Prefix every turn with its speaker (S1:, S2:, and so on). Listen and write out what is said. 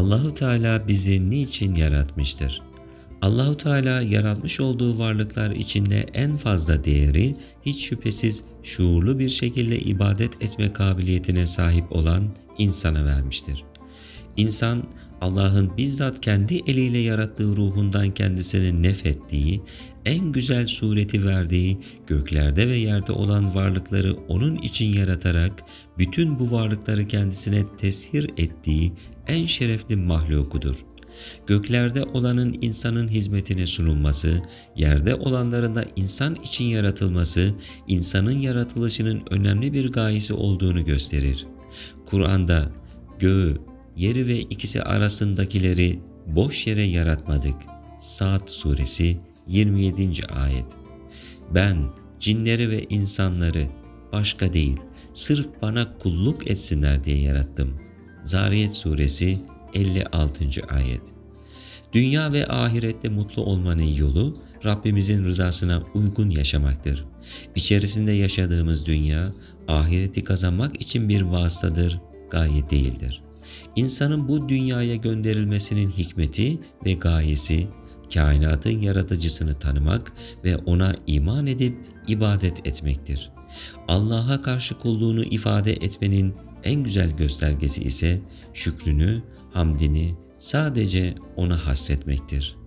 S1: Allahu Teala bizi niçin yaratmıştır? Allahu Teala yaratmış olduğu varlıklar içinde en fazla değeri hiç şüphesiz şuurlu bir şekilde ibadet etme kabiliyetine sahip olan insana vermiştir. İnsan Allah'ın bizzat kendi eliyle yarattığı ruhundan kendisine nefettiği, en güzel sureti verdiği, göklerde ve yerde olan varlıkları onun için yaratarak bütün bu varlıkları kendisine teshir ettiği en şerefli mahlukudur. Göklerde olanın insanın hizmetine sunulması, yerde olanların da insan için yaratılması, insanın yaratılışının önemli bir gayesi olduğunu gösterir. Kur'an'da göğü, yeri ve ikisi arasındakileri boş yere yaratmadık. Saat suresi 27. ayet. Ben cinleri ve insanları başka değil, sırf bana kulluk etsinler diye yarattım. Zariyet suresi 56. ayet. Dünya ve ahirette mutlu olmanın yolu Rabbimizin rızasına uygun yaşamaktır. İçerisinde yaşadığımız dünya ahireti kazanmak için bir vasıtadır, gaye değildir. İnsanın bu dünyaya gönderilmesinin hikmeti ve gayesi kainatın yaratıcısını tanımak ve ona iman edip ibadet etmektir. Allah'a karşı kulluğunu ifade etmenin en güzel göstergesi ise şükrünü, hamdini sadece ona hasretmektir.